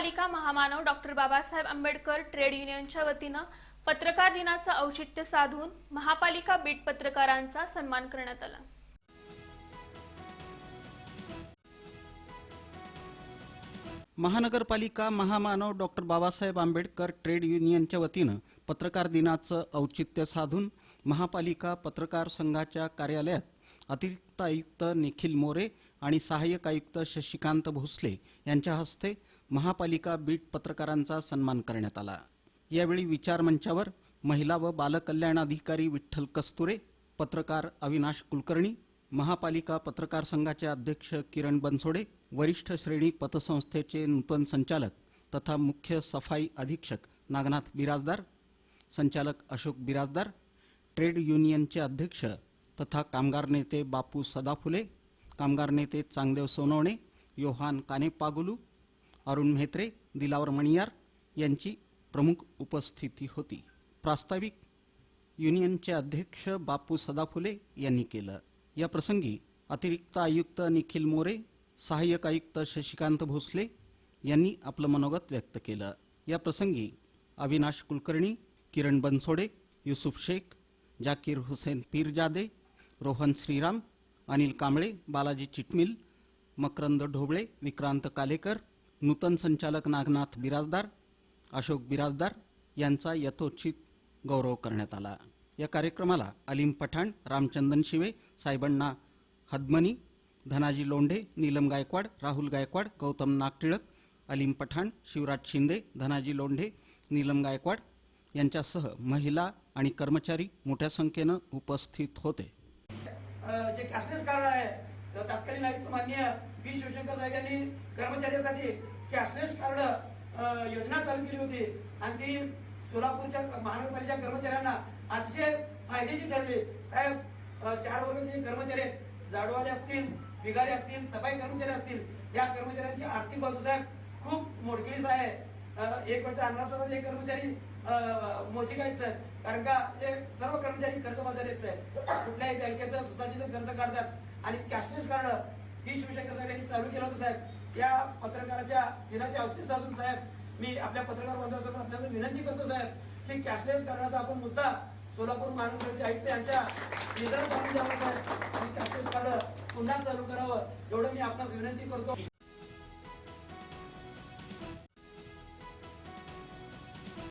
महापालिका महामानव doctor Babasaheb Ambedkar trade युनियनच्या वतीनं पत्रकार दिनाचं औचित्य साधून महापालिका बीट पत्रकारांचा सन्मान करण्यात आला. महानगरपालिका महामानव डॉक्टर बाबासाहेब आंबेडकर ट्रेड युनियनच्या वतीनं पत्रकार दिनाचं औचित्य साधून महापालिका पत्रकार संघाच्या कार्यालयात अतिरिक्त आयुक्त निखिल मोरे आणि सहाय्यक आयुक्त शशिकांत भोसले यांच्या हस्ते महापालिका बीट पत्रकारांचा सन्मान करण्यात आला. यावेळी विचारमंचावर महिला व बालकल्याण अधिकारी विठ्ठल कस्तुरे पत्रकार अविनाश कुलकर्णी महापालिका पत्रकार संघाचे अध्यक्ष किरण बनसोडे वरिष्ठ श्रेणी पतसंस्थेचे नूतन संचालक तथा मुख्य सफाई अधीक्षक नागनाथ बिराजदार संचालक अशोक बिराजदार ट्रेड युनियनचे अध्यक्ष तथा कामगार नेते बापू सदाफुले कामगार नेते चांगदेव सोनवणे योहान कानेपागुलू अरुण म्हेत्रे दिलावर मणियार यांची प्रमुख उपस्थिती होती. प्रास्ताविक युनियनचे अध्यक्ष बापू सदाफुले यांनी केलं. या प्रसंगी अतिरिक्त आयुक्त निखिल मोरे सहाय्यक आयुक्त शशिकांत भोसले यांनी आपलं मनोगत व्यक्त केलं. या प्रसंगी अविनाश कुलकर्णी किरण बनसोडे युसुफ शेख जाकीर हुसेन पीरजादे रोहन श्रीराम अनिल कांबळे बालाजी चिटमिल मकरंद ढोबळे विक्रांत कालेकर नूतन संचालक नागनाथ बिराजदार अशोक बिराजदार यांचा यथोचित गौरव करण्यात आला. या कार्यक्रमाला अलीम पठाण रामचंदन शिवे सायबण्णा हदमनी धनाजी लोंढे नीलम गायकवाड राहुल गायकवाड गौतम नागटिळक अलीम पठाण शिवराज शिंदे धनाजी लोंढे नीलम गायकवाड यांच्यासह महिला आणि कर्मचारी मोठ्या संख्येनं उपस्थित होते. जे कॅशलेस कार्ड आहे तर तत्कालीन आयुक्त माननीय बी शिवशंकर साहेब यांनी कर्मचाऱ्यांसाठी कॅशलेस कार्ड योजना चालू केली होती. आणि ती सोलापूरच्या महानगरपालिकेच्या कर्मचाऱ्यांना अतिशय फायदेशीर ठरली. साहेब चार वर्गाचे कर्मचारी आहेत असतील बिगारी असतील सफाई कर्मचारी असतील या कर्मचाऱ्यांची आर्थिक बाजू साहेब खूप मोडकळीच आहे. एक वर्ष अन्नासुद्धा हे कर्मचारी मोजी घ्यायचं कारण का हे सर्व कर्मचारी कर्जबाजारीच आहे कुठल्याही बँकेचं सोसायटीचं कर्ज काढतात. आणि कॅशलेस कार्ड ही शिवशंकर साहेब यांनी चालू केलं होतं साहेब. या पत्रकाराच्या दिनाच्या अवतीत साधून साहेब मी आपल्या पत्रकार बांधवासोबत आपल्याला विनंती करतो साहेब की कॅशलेस कार्डाचा आपण मुद्दा सोलापूर महानगरचे आयुक्त यांच्या निधन जाणून द्यावं साहेब. आणि कॅशलेस कार्ड पुन्हा चालू करावं एवढं मी आपणास विनंती करतो.